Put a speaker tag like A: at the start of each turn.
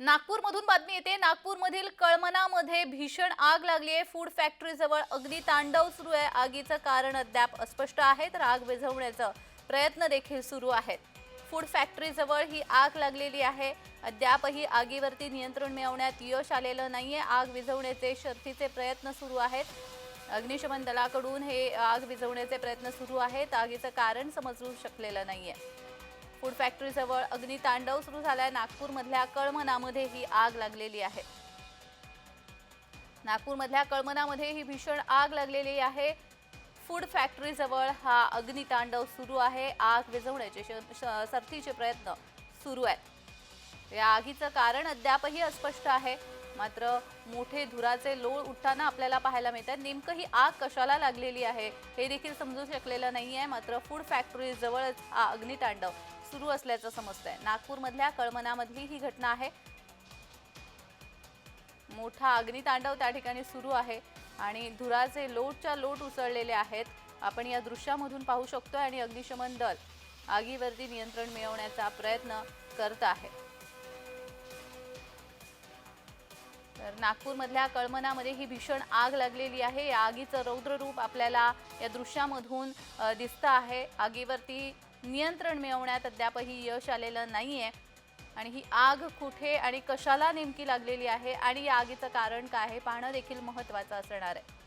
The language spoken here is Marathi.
A: नागपूरमधून बातमी येते. नागपूरमधील कळमनामध्ये भीषण आग लागली आहे. फूड फॅक्टरीजवळ अगदी तांडव सुरू आहे. आगीचं कारण अद्याप अस्पष्ट आहे. तर आग विझवण्याचा प्रयत्न देखील सुरू आहेत फूड फॅक्टरीजवळ ही आग लागलेली आहे. अद्यापही आगीवरती नियंत्रण मिळवण्यात यश आलेलं नाही आहे आग विझवण्याचे शर्थीचे प्रयत्न सुरू आहेत. अग्निशमन दलाकडून हे आग विझवण्याचे प्रयत्न सुरू आहेत. आगीचं कारण समजू शकलेलं नाही आहे फूड फॅक्टरीजवळ अग्नितांडव सुरू झालाय. नागपूरमधल्या कळमनामध्ये ही आग लागलेली आहे. नागपूरमधल्या कळमनामध्ये ही भीषण आग लागलेली आहे. फूड फॅक्टरीजवळ हा अग्नितांडव सुरू आहे. आग विझवण्याचे श- श- सरतीचे प्रयत्न सुरू आहेत. या आगीचं कारण अद्यापही अस्पष्ट आहे. मात्र मोठे धुराचे लोळ उठताना आपल्याला पाहायला मिळतात नेमकं ही आग कशाला लागलेली आहे हे देखील समजू शकलेलं नाही आहे मात्र फूड फॅक्टरीजवळच हा अग्नितांडव सुरू असल्याचं समजतंय. नागपूरमधल्या कळमनामधली ही घटना आहे. मोठा अग्नितांडव त्या ठिकाणी सुरू आहे आणि धुराचे लोटच्या लोट उसळलेले आहेत. आपण या दृश्यामधून पाहू शकतोय आणि अग्निशमन दल आगीवरती नियंत्रण मिळवण्याचा प्रयत्न करत आहे. तर नागपूरमधल्या कळमनामध्ये ही भीषण आग लागलेली आहे. या आगीचं रौद्र रूप आपल्याला या दृश्यामधून दिसतं आहे. आगीवरती नियंत्रण मिळवण्यात अद्यापही यश आलेलं नाही आहे आणि ही आग कुठे आणि कशाला नेमकी लागलेली आहे आणि या आगीचं कारण काय आहे पाहणं देखील महत्त्वाचं असणार आहे.